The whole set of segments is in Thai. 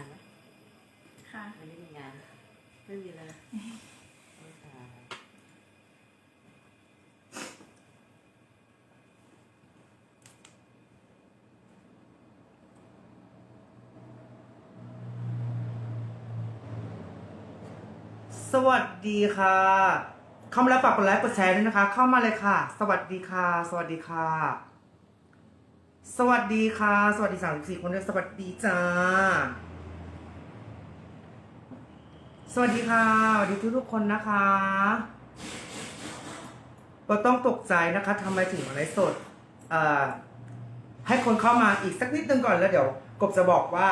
านไหมค่ะวันนี้มีงาน ไม่มีเลยไม่ตายสวัสดีค่ะ เข้ามาแล้วฝากกดไลค์กดแชร์ด้วยนะคะ เข้ามาเลยค่ะ สวัสดีค่ะ สวัสดีค่ะ สวัสดีค่ะ สวัสดีสามสี่คนด้วยสวัสดีจ้า สวัสดีค่ะสวัสดีทุกทุกๆคนนะคะก็ต้องตกใจนะคะทำไมถึงไลฟ์สดให้คนเข้ามาอีกสักนิดนึงก่อนแล้วเดี๋ยว กบจะบอกว่า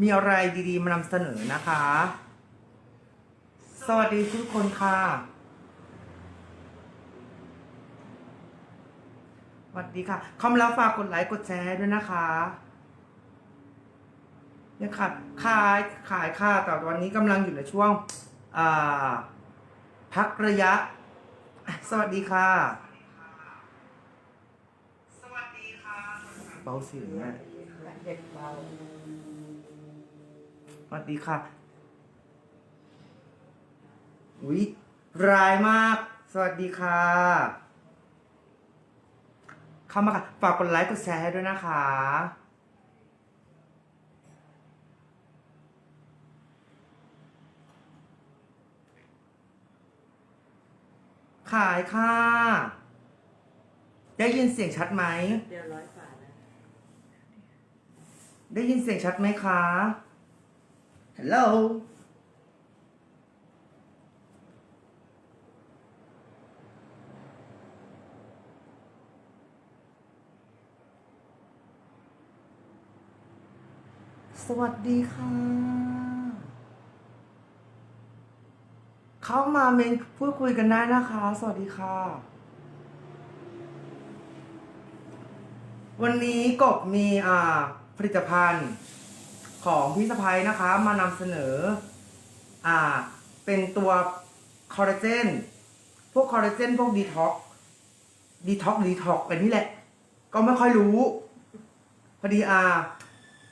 มีอะไรดีๆมานำเสนอนะคะ สวัสดีทุกคนค่ะสวัสดีค่ะคอมแล้วฝากกดไลค์กดแชร์ด้วยนะคะ เนี่ยค่ะขายขายค่ะแต่วันนี้กำลังอยู่ในช่วงอ่าพักระยะอะสวัสดีค่ะ สวัสดีค่ะ เบาเสียงแม่เด็กเบาสวัสดีค่ะอุ๊ยร้ายมาก สวัสดีค่ะ เข้ามาค่ะ ฝากกดไลค์กดแชร์ให้ด้วยนะคะ ขายค่ะ ได้ยินเสียงชัดไหม เดียวร้อยกว่านะได้ยินเสียงชัดไหมคะ ฮัลโหล สวัสดีค่ะ เข้ามาเมนพูดคุยกันได้นะคะ สวัสดีค่ะ วันนี้กบมีอ่าผลิตภัณฑ์ของพี่สะพ้ยนะคะ มานำเสนอ อ่า เป็นตัวคอลลาเจน พวกคอลลาเจน พวกดีท็อกดีท็อกดีท็อกกันนี่แหละ ก็ไม่ค่อยรู้ พอดีอ่า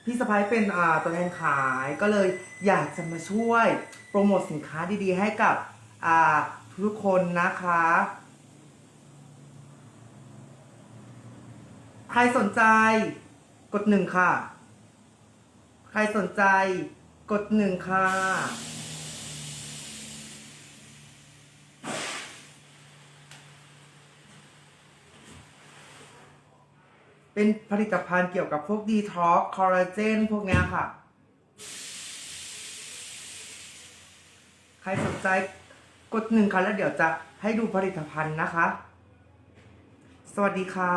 พี่สะพ้ยเป็นอ่าตัวแทนขายก็เลยอยากจะมาช่วยโปรโมทสินค้าดีๆ ให้กับอ่าทุกคนนะคะ ใครสนใจกดหนึ่งค่ะ ใครสนใจกดหนึ่งค่ะ เป็นผลิตภัณฑ์เกี่ยวกับพวกดีท็อกคอลลาเจนพวกเนี้ยค่ะ ใครสนใจกดหนึ่งค่ะแล้วเดี๋ยวจะให้ดูผลิตภัณฑ์นะคะ สวัสดีค่ะ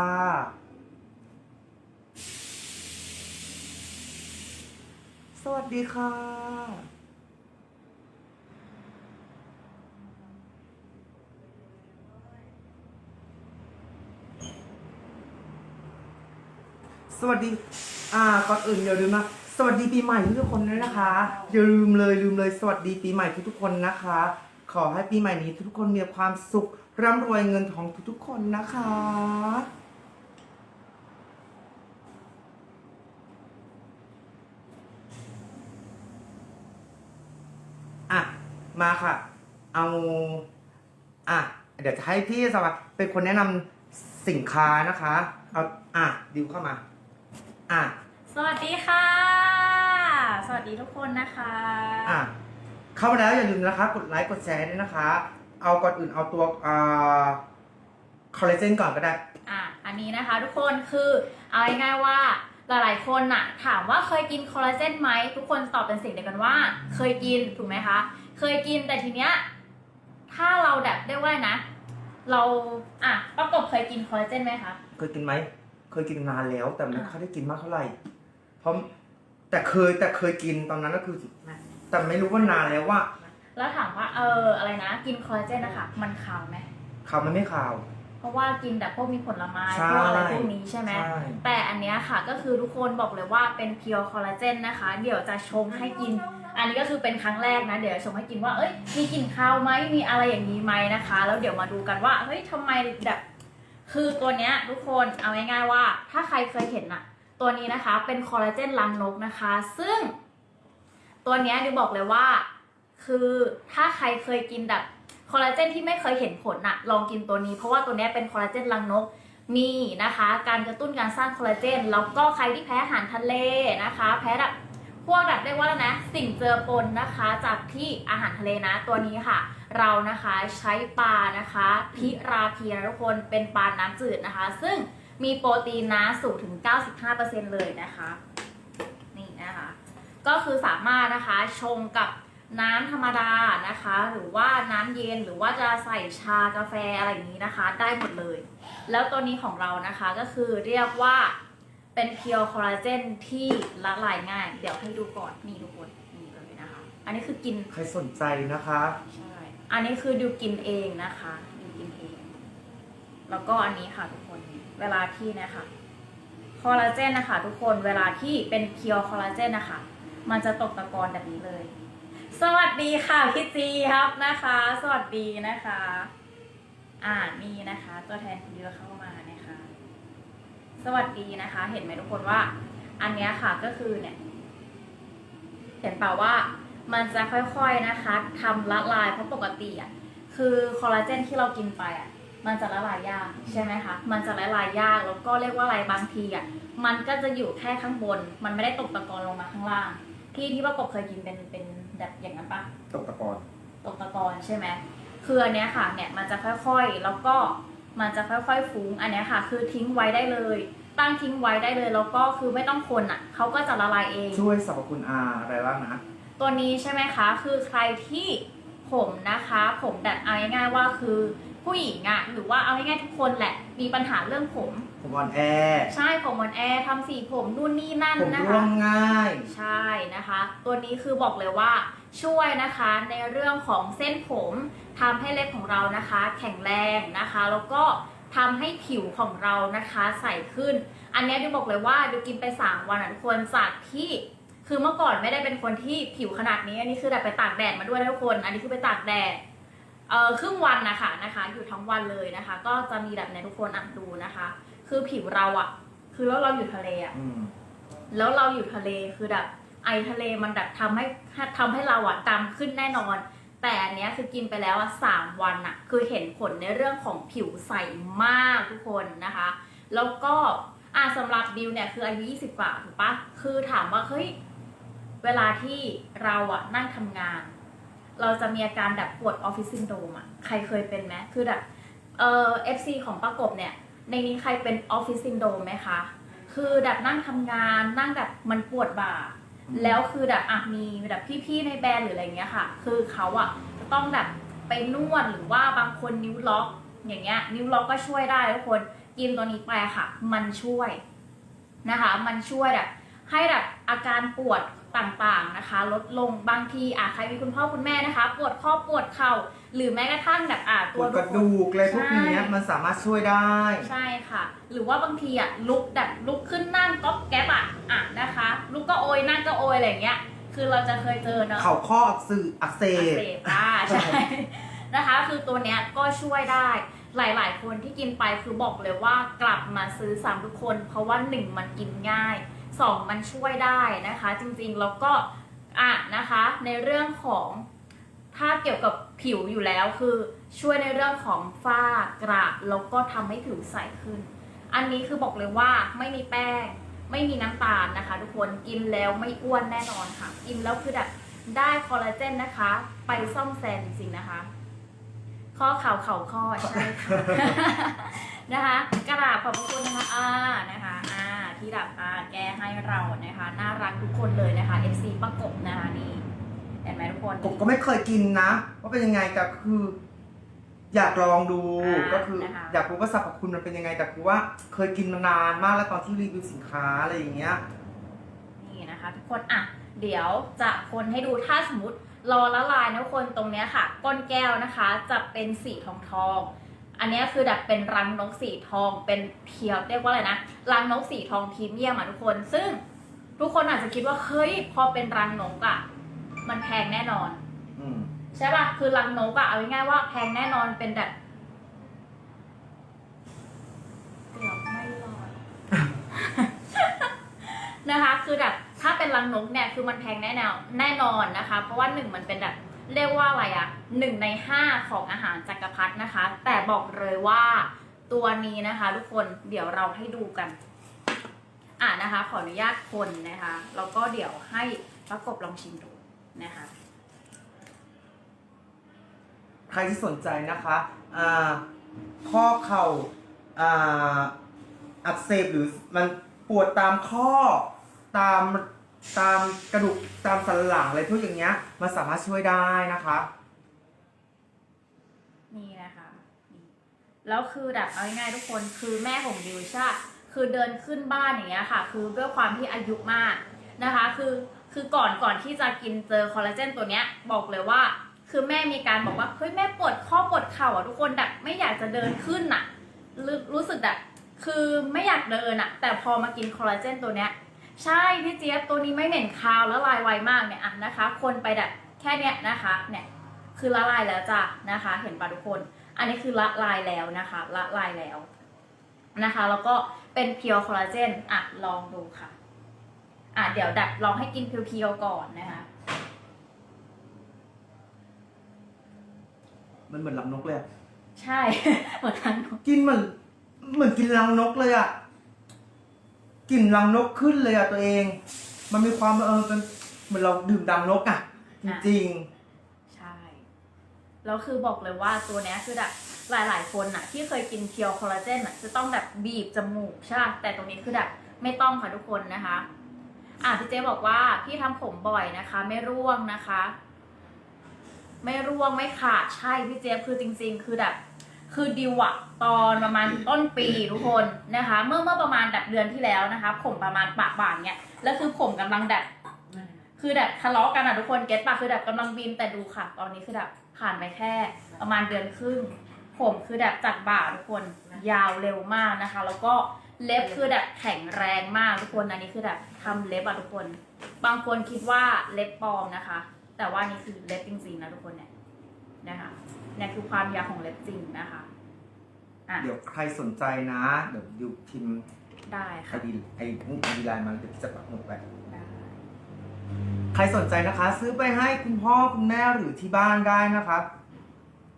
สวัสดีค่ะ วัสดี อ่า ก่อนอื่นอย่าลืมนะ สวัสดีปีใหม่ทุกคนด้วยนะคะ อย่าลืมเลยลืมเลย สวัสดีปีใหม่ทุกๆคนนะคะ ขอให้ปีใหม่นี้ทุกๆคนมีความสุขร่ำรวยเงินทองทุกๆคนนะคะ อะ มาค่ะ เอา อะ เดี๋ยวจะให้พี่สวัสดิ์เป็นคนแนะนำสินค้านะคะ เอา อะ ดิวเข้ามา อะ สวัสดีค่ะ สวัสดีทุกคนนะคะ อะ เข้ามาแล้วอย่าลืมนะคะ กดไลค์ กดแชร์ด้วยนะคะ เอาก่อนอื่นเอาตัวอ่าคอลลาเจนก่อนก็ได้ อะ อันนี้นะคะทุกคนคือเอาง่ายๆว่าหลายๆคนน่ะถามว่าเคยกินคอลลาเจนไหมทุกคนตอบเป็นเสียงเดียวกันว่า เคยกินถูกไหมคะ เคยกินแต่ทีเนี้ยถ้าเราแบบได้ว่านะ เราอะประกบเคยกินคอลลาเจนไหมคะ เคยกินไหม เคยกินนานแล้ว แต่ไม่ค่อยได้กินมากเท่าไหร่ เพราะแต่เคยแต่เคยกินตอนนั้นก็คือ แต่ไม่รู้ว่านานแล้วว่า แล้วถามว่าเอออะไรนะ กินคอลลาเจนนะคะมันขาวไหมข่าวมันไม่ข่าว เพราะว่ากินแต่พวกมีผลไม้ใช่พวกอะไรพวกนี้ใช่ไหมใช่แต่อันเนี้ยค่ะก็คือทุกคนบอกเลยว่าเป็นเพียวคอลลาเจนนะคะ เดี๋ยวจะชงให้กินอันนี้ก็คือเป็นครั้งแรกนะ เดี๋ยวชงให้กินว่า เอ้ย มีกลิ่นคาวไหม มีอะไรอย่างนี้ไหมนะคะ แล้วเดี๋ยวมาดูกันว่า เฮ้ยทำไมแบบ คือตัวเนี้ยทุกคนเอาง่ายๆว่า ถ้าใครเคยเห็นอะตัวนี้นะคะ เป็นคอลลาเจนลังนกนะคะ ซึ่ง ตัวเนี้ยดิวบอกเลยว่า คือถ้าใครเคยกินแบบคอลลาเจนที่ไม่เคยเห็นผลอะลองกินตัวนี้เพราะว่าตัวเนี้ยเป็นคอลลาเจนรังนกมีนะคะ การกระตุ้นการสร้างคอลลาเจนแล้วก็ใครที่แพ้อาหารทะเลนะคะ แพ้แบบพวกแบบเรียกว่านะ สิ่งเจือปนนะคะ จากที่อาหารทะเลนะตัวนี้ค่ะ เรานะคะใช้ปลานะคะพิราเพียทุกคนเป็นปลาน้ำจืดนะคะ ซึ่งมีโปรตีนนะสูงถึง 95%เลยนะคะ นี่นะคะ ก็คือสามารถนะคะชงกับน้ำธรรมดานะคะ หรือว่าน้ำเย็นหรือว่าจะใส่ชากาแฟอะไรอย่างนี้นะคะ ได้หมดเลย แล้วตัวนี้ของเรานะคะก็คือเรียกว่าเป็นเพียวคอลลาเจนที่ละลายง่าย เดี๋ยวให้ดูก่อนนี่ทุกคนนี่เลยนะคะ อันนี้คือกิน ใครสนใจนะคะใช่ อันนี้คือดิวกินเองนะคะดิวกินเอง แล้วก็อันนี้ค่ะทุกคน เวลาที่นะคะคอลลาเจนนะคะทุกคนเวลาที่เป็นเพียวคอลลาเจนนะคะมันจะตกตะกอนแบบนี้เลย สวัสดีค่ะพี่จีครับนะคะ สวัสดีนะคะ อ่านี่นะคะ ตัวแทนคุณดิวเข้ามานะคะ สวัสดีนะคะ เห็นไหมทุกคนว่า อันนี้ค่ะก็คือเนี่ย เห็นเปล่าว่า มันจะค่อยๆนะคะทำละลายเพราะปกติอะคือคอลลาเจนที่เรากินไปอะมันจะละลายยากใช่ไหมคะ มันจะละลายยากแล้วก็เรียกว่าอะไรบางทีอะมันก็จะอยู่แค่ข้างบน มันไม่ได้ตกตะกอนลงมาข้างล่าง ที่ที่ว่ากบเคยกินเป็นเป็นแบบอย่างนั้นปะตกตะกอนตกตะกอนใช่ไหมคืออันเนี้ยค่ะเนี่ยมันจะค่อยๆ แล้วก็มันจะค่อยๆฟุ้งอันเนี้ยค่ะ คือทิ้งไว้ได้เลย ตั้งทิ้งไว้ได้เลยแล้วก็คือไม่ต้องคนอะเขาก็จะละลายเอง ช่วยสรรพคุณอาอะไรบ้างนะ ตัวนี้ใช่ไหมคะ คือใครที่ผมนะคะ ผมแบบเอาง่ายๆว่าคือผู้หญิงอะหรือว่าเอาง่ายๆทุกคนแหละ มีปัญหาเรื่องผม ผมอ่อนแอ ใช่ผมอ่อนแอทำสีผมนู่นนี่นั่นผมนะร่วคะงง่าย ใช่นะคะ ตัวนี้คือบอกเลยว่าช่วยนะคะในเรื่องของเส้นผมทำให้เล็บของเรานะคะ แข็งแรงนะคะ แล้วก็ทำให้ผิวของเรานะคะใสขึ้น อันเนี้ยดิวบอกเลยว่าดิวกินไป 3 วันอะทุกคนจากที่ คือเมื่อก่อนไม่ได้เป็นคนที่ผิวขนาดนี้ อันนี้คือแบบไปตากแดดมาด้วยนะทุกคน อันนี้คือไปตากแดดเอ่อครึ่งวันนะคะนะคะ อยู่ทั้งวันเลยนะคะ ก็จะมีแบบในทุกคนอะดูนะคะ คือผิวเราอะ คือแล้วเราอยู่ทะเลอะอืม แล้วเราอยู่ทะเลคือแบบไอทะเลมันแบบทำให้ทำให้เราอะดำขึ้นแน่นอน แต่อันเนี้ยคือกินไปแล้วอะสามวันอะคือเห็นผลในเรื่องของผิวใสมากทุกคนนะคะ แล้วก็อะสำหรับดิวเนี่ยคืออายุ20 กว่าถูกปะคือถามว่าเฮ้ย เวลาที่เราอะนั่งทำงาน เราจะมีอาการแบบปวดออฟฟิศซินโดรมอะใครเคยเป็นไหมคือแบบเอ่อ FC ของประกบเนี่ย ในนี้ใครเป็นออฟฟิศซินโดรมไหมคะ คือแบบนั่งทำงานนั่งแบบมันปวดบ่าอืมแล้วคือแบบอะมีแบบพี่ๆในแบรนด์หรืออะไรเงี้ยค่ะ คือเขาอะจะต้องแบบไปนวดหรือว่าบางคนนิ้วล็อกอย่างเงี้ยนิ้วล็อกก็ช่วยได้ทุกคนกินตัวนี้ไปค่ะ มันช่วยนะคะ มันช่วยแบบให้แบบอาการปวด ต่างๆนะคะ ลดลงบางทีอะใครมีคุณพ่อคุณแม่นะคะ ปวดข้อปวดเข่า หรือแม้กระทั่งแบบอะปตัววดกระดูกอะไรพวกนี้ใช่มันสามารถช่วยได้ ใช่ค่ะ หรือว่าบางทีอะลุกแบบลุกขึ้นนั่งก๊อบแก๊บอะอะนะคะ ลุกก็โอยนั่งก็โอยอะไรอย่างเงี้ย คือเราจะเคยเจอเนาะ เข่าข้ออักเสบอักเสอักบ เสบอ่าใช่ นะคะ คือตัวเนี้ยก็ช่วยได้หลาย ๆ คนที่กินไปคือบอกเลยว่ากลับมาซื้อซ้ำทุกคน เพราะว่าหนึ่งมันกินง่าย สองมันช่วยได้นะคะ จริงๆ แล้วก็อะนะคะ ในเรื่องของถ้าเกี่ยวกับผิวอยู่แล้วคือช่วยในเรื่องของฝ้ากระแล้วก็ทำให้ผิวใสขึ้น อันนี้คือบอกเลยว่าไม่มีแป้ง ไม่มีน้ำตาลนะคะ ทุกคนกินแล้วไม่อ้วนแน่นอนค่ะ กินแล้วคือแบบได้คอลลาเจนนะคะ ไปซ่อมแซมจริงๆนะคะ ข้อเข่าเข่าข้อใช่ค่ะนะคะกระดาษขอบคุณนะคะอ่านะคะอ่า ที่ดับอ่าแก้ให้เรานะคะ น่ารักทุกคนเลยนะคะ FC ประกบนะคะนี่เห็นไหมทุกคนผมก็ไม่เคยกินนะ ว่าเป็นยังไงแต่คือ อยากลองดูอ่าก็คือ นะคะ อยากรู้ว่าสรรพคุณมันเป็นยังไง แต่คือว่าเคยกินมานานมากแล้วตอนที่รีวิวสินค้าอะไรอย่างเงี้ย นี่นะคะทุกคนอะเดี๋ยวจะคนให้ดูถ้าสมมติรอละลายนะทุกคนตรงเนี้ยค่ะ ก้นแก้วนะคะ จะเป็นสีทองทองๆ อันเนี้ยคือแบบเป็นรังนกสีทองเป็นเพียวเรียกว่าอะไรนะรังนกสีทองพรีเมียมอะทุกคน ซึ่งทุกคนอาจจะคิดว่าเฮ้ยพอเป็นรังนกอะมันแพงแน่นอนอืมใช่ป่ะคือรังนกอะเอาง่ายๆว่าแพงแน่นอนเป็นแบบเกือบไม่รอดนะคะ คือแบบถ้าเป็นรังงนกเนี่ยคือมันแพงแน่แนวแน่นอนนะคะ เพราะว่าหนึ่งมันเป็นแบบ เรียกว่าอะไรอะหนึ่งในห้าของอาหารจักรพรรดินะคะ แต่บอกเลยว่าตัวนี้นะคะทุกคนเดี๋ยวเราให้ดูกัน อ่านะคะ ขออนุญาตคนนะคะแล้วก็เดี๋ยวให้ประกบลองชิมดูนะคะใครที่สนใจนะคะอ่าข้อเข่าอ่าอักเสบหรือมันปวดตามข้อตาม ตามกระดูกตามสันหลังอะไรพวกอย่างเงี้ย มันสามารถช่วยได้นะคะ นี่นะคะนี่แล้วคือแบบเอาง่ายๆทุกคนคือแม่ของดิวช่ปะคือเดินขึ้นบ้านอย่างเงี้ยค่ะ คือด้วยความที่อายุมากนะคะ คือคือก่อนก่อนที่จะกินเจอคอลลาเจนตัวเนี้ยบอกเลยว่า คือแม่มีการบอกว่าเฮ้ยแม่ปวดข้อปวดเข่าอะทุกคนแบบไม่อยากจะเดินขึ้นอะรู้รู้สึกแบบคือไม่อยากเดินอะ แต่พอมากินคอลลาเจนตัวเนี้ย ใช่พี่เจี๊ยบตัวนี้ไม่เหม็นคาวแล้วลายไวมากเนี่ยอะนะคะ คนไปแบบแค่เนี้ยนะคะเนี่ยคือละลายแล้วจ้ะนะคะ เห็นปะทุกคน อันนี้คือละลายแล้วนะคะละลายแล้วนะคะ แล้วก็เป็นเพียวคอลลาเจนอะลองดูค่ะอะเดี๋ยวดับลองให้กินเพียวๆก่อนนะคะ มันเหมือนลังนกเลยอะใช่ เหมือนกัน กินเหมือนเหมือนกินลังนกเลยอะ กลิ่นลังนกขึ้นเลยอะตัวเอง มันมีความเออเป็นเหมือนเราดื่มดังนกอะจริงใช่แล้วคือบอกเลยว่าตัวเนี้ยคือแบบหลาย ๆ คนอะที่เคยกินเพียวคอลลาเจนอะจะต้องแบบบีบจมูกใช่แต่ตรงนี้คือแบบไม่ต้องค่ะทุกคนนะคะอะพี่เจ๊บอกว่าพี่ทำผมบ่อยนะคะ ไม่ร่วงนะคะ ไม่ร่วงไม่ขาดใช่พี่เจ๊คือจริง ๆ คือแบบ คือดิวอะตอนประมาณต้นปีทุกคนนะคะ เมื่อเมื่อประมาณแบบเดือนที่แล้วนะคะ ผมประมาณปากบางเนี่ยแล้วคือผมกำลังแบบคือแบบทะเลาะกันอะทุกคนเก็ตปะคือแบบกำลังบินแต่ดูค่ะ ตอนนี้คือแบบผ่านไปแค่ประมาณเดือนครึ่งผมคือแบบจากบ่าทุกคนยาวเร็วมากนะคะ แล้วก็เล็บคือแบบแข็งแรงมากทุกคนอันนี้คือแบบทำเล็บอะทุกคน บางคนคิดว่าเล็บปลอมนะคะ แต่ว่านี่คือเล็บจริงๆนะทุกคนเนี่ยนะคะ เนี่ยคือความยาวของเล็บจริงนะคะอะๆเดี๋ยวใครสนใจนะ เดี๋ยวดิวพิมพ์ได้ไอค่ะ ดีไอไอดีไลน์มันเดี๋ยวจะปักหมุดไป ได้ ใครสนใจนะคะ ซื้อไปให้คุณพ่อคุณแม่หรือที่บ้านได้นะครับ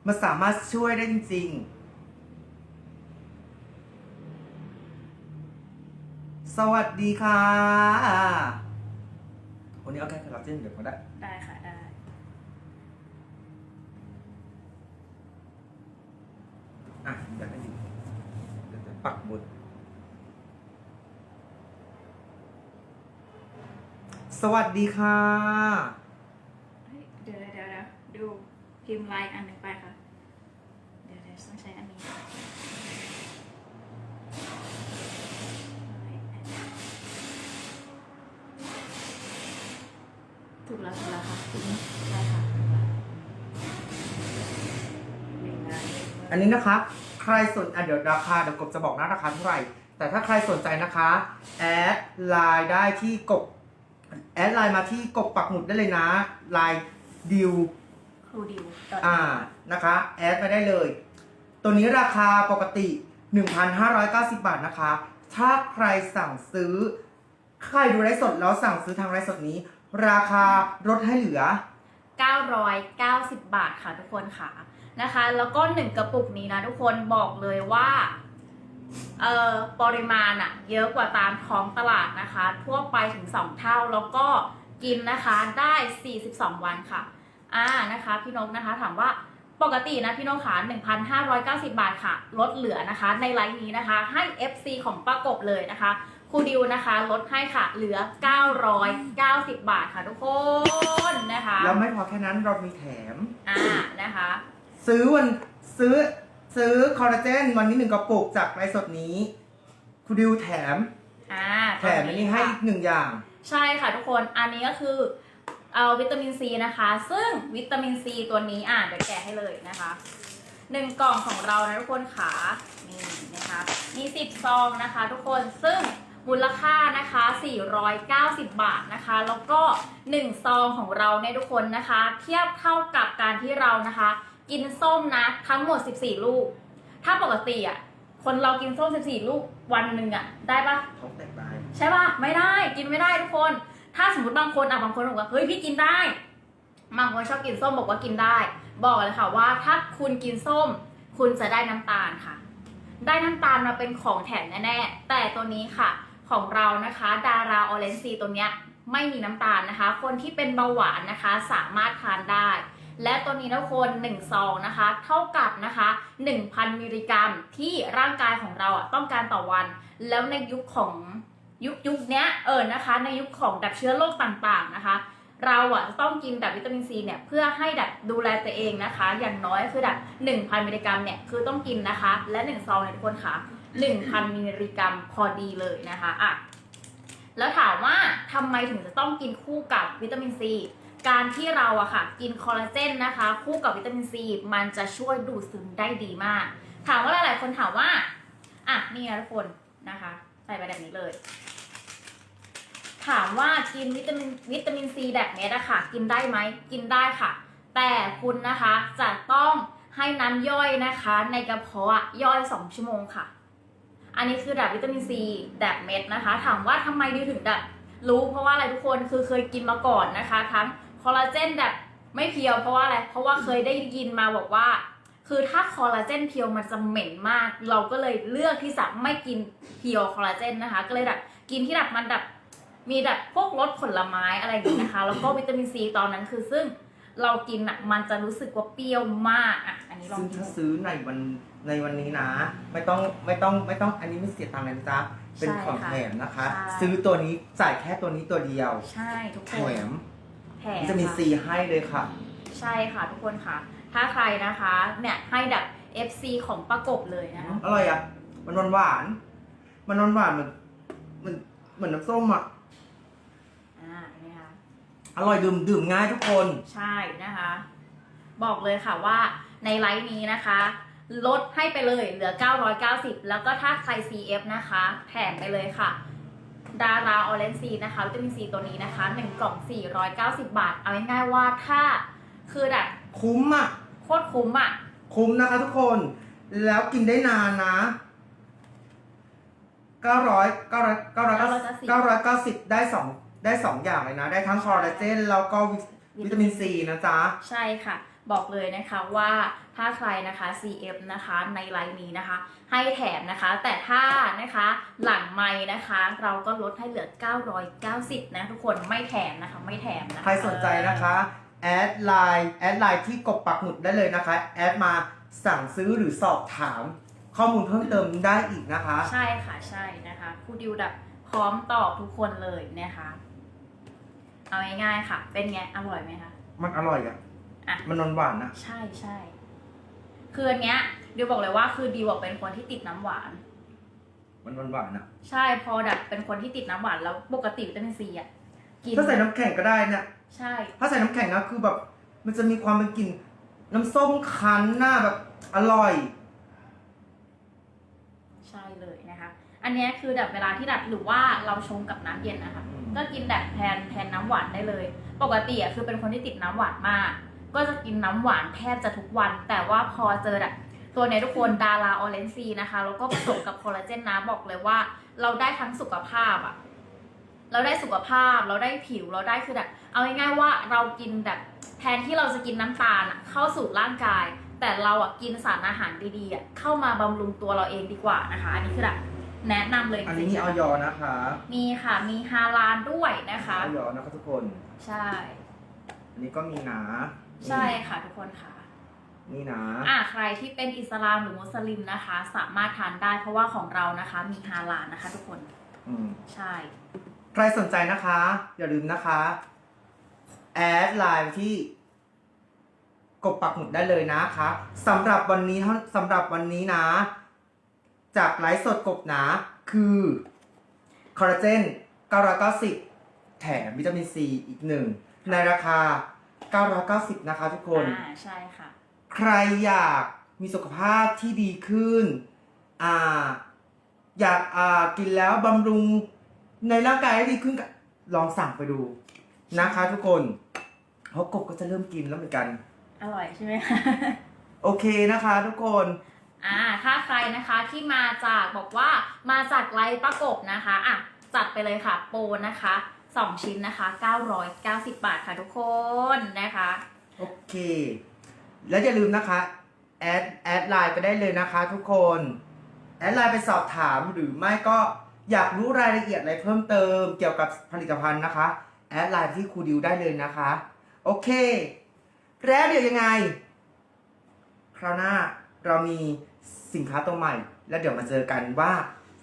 มันสามารถช่วยได้จริงๆ สวัสดีค่ะวันนี้เอาแค่คาราเจนเดี๋ยวก็ได้ ได้ค่ะได้ อะเดี๋ยวให้ดูเดี๋ยวจะปักหมุด สวัสดีค่ะ เฮ้ยเดี๋ยวเดี๋ยวเดี๋ยวดูพิมพ์ไลน์อันหนึ่งไปค่ะ เดี๋ยวเดี๋ยวต้องใช้อันนี้ถูกแล้วถูกแล้วค่ะใช่ค่ะถูกแล้วหนึ่งล้าน อันนี้นะครับใครสนอะเดี๋ยวราคาเดี๋ยวกบจะบอกนะราคาเท่าไหร่ แต่ถ้าใครสนใจนะคะแอดไลน์ได้ที่กบแอดไลน์มาที่กบปักหมุดได้เลยนะไลน์ดิวครูดิวอ่านะคะแอดไปได้เลย ตัวนี้ราคาปกติ 1,590 บาทนะคะ ถ้าใครสั่งซื้อ ใครดูไลฟ์สดแล้วสั่งซื้อทางไลฟ์สดนี้ ราคาลดให้เหลือ 990 บาทค่ะทุกคนค่ะ นะคะ แล้วก็หนึ่งกระปุกนี้นะทุกคนบอกเลยว่าเอ่อปริมาณอะเยอะกว่าตามท้องตลาดนะคะ ทั่วไปถึง 2 เท่าแล้วก็กินนะคะได้ 42 วันค่ะอ่านะคะ พี่นกนะคะถามว่าปกตินะพี่นกขา1,590 บาทค่ะ ลดเหลือนะคะ ในไลน์นี้นะคะ ให้ FC ของป้ากบเลยนะคะครูดิวนะคะ ลดให้ค่ะ เหลือ 990 บาทค่ะทุกคนนะคะ แล้วไม่พอแค่นั้นเรามีแถม อ่านะคะ ซื้อวันซื้อซื้อคอลลาเจนวันนี้หนึ่งกระปุกจากไลฟ์สดนี้คุณดิวแถม อ่าแถมอันนี้ให้อีกหนึ่งอย่าง ใช่ค่ะทุกคนอันนี้ก็คือเอาวิตามินซีนะคะ ซึ่งวิตามินซีตัวนี้อ่าเดี๋ยวแกะให้เลยนะคะหนึ่งกล่องของเรานะทุกคนขานี่นะคะมีสิบซองนะคะ ทุกคนซึ่งมูลค่านะคะ 490 บาทนะคะ แล้วก็ 1 ซองของเราเนี่ยทุกคนนะคะ เทียบเท่ากับการที่เรานะคะ กินส้มนะ ทั้งหมด 14 ลูก ถ้าปกติอะ คนเรากินส้ม 14 ลูกวันหนึ่งอะ ได้ปะท้องแตกได้ใช่ป่ะไม่ได้กินไม่ได้ทุกคน ถ้าสมมติบางคนอะบางคนบอกว่าเฮ้ยพี่กินได้ บางคนชอบกินส้มบอกว่ากินได้ บอกเลยค่ะว่าถ้าคุณกินส้ม คุณจะได้น้ำตาลค่ะ ได้น้ำตาลมาเป็นของแถมแน่ๆแต่ตัวนี้ค่ะ ของเรานะคะดาราออเรนซีตัวเนี้ยไม่มีน้ำตาลนะคะ คนที่เป็นเบาหวานนะคะ สามารถทานได้ และตัวนี้นะคน1ซองนะคะ เท่ากับนะคะ 1,000 มิลลิกรัมที่ร่างกายของเราอะต้องการต่อวัน แล้วในยุคของยุคยุคเนี้ยเออนะคะ ในยุคของดับเชื้อโรคต่างๆนะคะ เราอะจะต้องกินดับวิตามินซีเนี่ยเพื่อให้ดับดูแลตัวเองนะคะ อย่างน้อยคือดับ 1,000 มิลลิกรัมเนี่ยคือต้องกินนะคะ และ1ซองเนี่ยทุกคนค่ะ1,000 มิลลิกรัมพอดีเลยนะคะอะแล้วถามว่าทำไมถึงจะต้องกินคู่กับวิตามินซี การที่เราอะค่ะกินคอลลาเจนนะคะ คู่กับวิตามินซีมันจะช่วยดูดซึมได้ดีมาก ถามว่าหลายๆคนถามว่าอะนี่นะทุกคนนะคะใส่ไปแบบนี้เลย ถามว่ากินวิตามินวิตามินซีแบบเม็ดอะค่ะ กินได้ไหมกินได้ค่ะ แต่คุณนะคะจะต้องให้น้ำย่อยนะคะ ในกระเพาะย่อย2ชั่วโมงค่ะ อันนี้คือแบบวิตามินซีแบบเม็ดนะคะ ถามว่าทำไมดิวถึงแบบรู้เพราะว่าอะไรทุกคนคือเคยกินมาก่อนนะคะ ทั้ง อลลาเจนแบบไม่เพียวเพราะว่าอะไร เพราะว่าเคยได้ยินมาบอกว่า คือถ้าคอลลาเจนเพียวมันจะเหม็นมาก เราก็เลยเลือกที่จะไม่กินเพียวคอลลาเจนนะคะ ก็เลยแบบกินที่แบบมันแบบมีแบบพวกรสผลไม้อะไรอย่างนี้นะคะ แล้วก็วิตามินซีตอนนั้นคือซึ่งเรากินอะมันจะรู้สึกว่าเปรี้ยวมากอะอันนี้ลองซึ่งกินถ้าซื้อในวันในวันนี้นะ ไม่ต้องไม่ต้องไม่ต้องอันนี้ไม่เสียตังค์เลยนะจ๊ะเป็นของแถมนะคะซื้อตัวนี้จ่ายแค่ตัวนี้ตัวเดียวใช่ทุกคแถน ม แถมวิตามินค่ะ ซีให้เลยค่ะ ใช่ค่ะทุกคนค่ะ ถ้าใครนะคะเนี่ยให้แบบ FC ของประกบเลยนะคะ อร่อยอะ มันหวานหวานๆมันหวานหวานๆเหมือนเหมือนเหมือนน้ำส้มอะ อ่านี่ค่ะ อร่อยดื่มดื่มง่ายทุกคน ใช่นะคะ บอกเลยค่ะว่าในไลฟ์นี้นะคะ ลดให้ไปเลยเหลือ 990 แล้วก็ถ้าใคร CF นะคะ แถมไปเลยค่ะ ดาราออเรนซีนะคะวิตามินซีตัวนี้นะคะ1กล่อง 490 บาท เอาง่ายๆว่าถ้าคือแบบคุ้มอะ โคตรคุ้มอะ คุ้มนะคะทุกคน แล้วกินได้นานนะ 900 900 900 990 ได้สองได้สองอย่างเลยนะ ได้ทั้งคอลลาเจนแล้วก็วิวิตามินซีนะจ๊ะ ใช่ค่ะ บอกเลยนะคะว่าถ้าใครนะคะ CF นะคะในไลน์นี้นะคะ ให้แถมนะคะ แต่ถ้านะคะหลังไม้นะคะ เราก็ลดให้เหลือ 990 นะทุกคนไม่แถมนะคะไม่แถมนะคะใครสนใจนะคะแอดไลน์แอดไลน์ที่กบปักหมุดได้เลยนะคะแอดมาสั่งซื้อหรือสอบถาม ข้อมูลเพิ่มเติมได้อีกนะคะ ใช่ค่ะใช่นะคะครูดิวแบบพร้อมตอบทุกคนเลยนะคะ เอาง่ายๆค่ะ เป็นไงอร่อยไหมคะมันอร่อยอะ อะ มันนอนหวานนะใช่ใช่คืออันเนี้ยดิวบอกเลยว่าคือดิวอะเป็นคนที่ติดน้ำหวาน มันหวานหวานๆอะใช่พอแบบเป็นคนที่ติดน้ำหวานแล้วปกติวิตามินซีอะกินถ้าใส่น้ำแข็งก็ได้เนี่ยใช่ ถ้าใส่น้ำแข็งนะคือแบบ มันจะมีความเป็นกลิ่นน้ำส้มคั้นหน้าแบบอร่อย ใช่เลยนะคะ อันเนี้ยคือแบบเวลาที่แบบหรือว่าเราชงกับน้ำเย็นนะคะ อืม ก็กินแบบแทนแทนน้ำหวานได้เลย ปกติอะคือเป็นคนที่ติดน้ำหวานมาก ก็จะกินน้ำหวานแทบจะทุกวัน แต่ว่าพอเจอแบบตัวเนี้ยทุกคนดาราออเรนซีนะคะ แล้วก็ผสมกับคอลลาเจนนะบอกเลยว่า เราได้ทั้งสุขภาพอะเราได้สุขภาพเราได้ผิวเราได้คือแบบเอาง่ายๆว่าเรากินแบบแทนที่เราจะกินน้ำตาลอะเข้าสู่ร่างกาย แต่เราอะกินสารอาหารดีๆอะเข้ามาบำรุงตัวเราเองดีกว่านะคะ อันนี้คือแบบแนะนำเลยจอันรินี้งมีๆออยนะคะ มีค่ะมีฮาลานด้วยนะคะออยนะคะทุกคน ใช่ อันนี้ก็มีนะ ใช่ค่ะทุกคนค่ะ นี่นะอ่าใครที่เป็นอิสลามหรือมุสลิมนะคะ สามารถทานได้เพราะว่าของเรานะคะ มีฮาลานนะคะ ทุกคนอืมใช่ ใครสนใจนะคะ อย่าลืมนะคะ แอดไลน์ที่กบปักหมุดได้เลยนะคะสำหรับวันนี้เท่าสำหรับวันนี้นะ จากไลฟ์สดกบนะคือคอลลาเจน990 แถมวิตามินซีอีกหนึ่ง ในราคา 990 นะคะทุกคน อ่าใช่ค่ะ ใครอยากมีสุขภาพที่ดีขึ้น อ่า อยากอ่ากินแล้วบำรุงในร่างกายให้ดีขึ้นก็ลองสั่งไปดูนะคะทุกคนเพราะกบก็จะเริ่มกินแล้วเหมือนกัน อร่อยใช่ไหมคะ โอเคนะคะทุกคน อ่า ถ้าใครนะคะที่มาจากบอกว่ามาจากไลฟ์ประกบนะคะ อะ จัดไปเลยค่ะ โปรนะคะ 2 ชิ้นนะคะ 990 บาทค่ะทุกคนนะคะ โอเค แล้วอย่าลืมนะคะ แอดแอดไลน์ไปได้เลยนะคะทุกคน แอดไลน์ไปสอบถามหรือไม่ก็อยากรู้รายละเอียดอะไรเพิ่มเติมเกี่ยวกับผลิตภัณฑ์นะคะ แอดไลน์ที่ครูดิวได้เลยนะคะ โอเค แล้วเดี๋ยวยังไง คราวหน้าเรามีสินค้าตัวใหม่ แล้วเดี๋ยวมาเจอกันว่า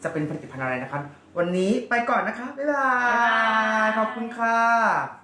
จะเป็นผลิตภัณฑ์อะไรนะคะ วันนี้ไปก่อนนะคะ บ๊ายบาบ๊ายบายยขอบคุณค่ะ